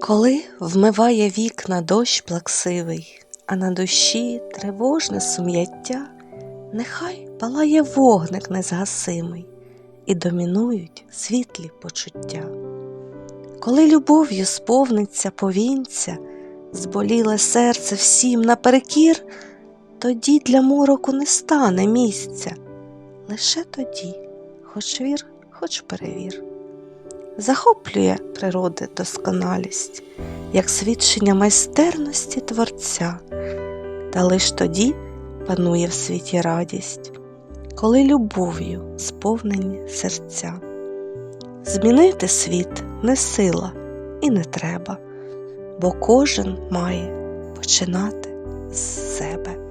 Коли вмиває вікна дощ плаксивий, а на душі тривожне сум'яття, нехай палає вогник незгасимий і домінують світлі почуття. Коли любов'ю сповниться повінця, зболіле серце всім наперекір, тоді для мороку не стане місця, лише тоді, хоч вір, хоч перевір. Захоплює природи досконалість, як свідчення майстерності Творця, та лиш тоді панує в світі радість, коли любов'ю сповнені серця. Змінити світ не сила і не треба, бо кожен має починати з себе.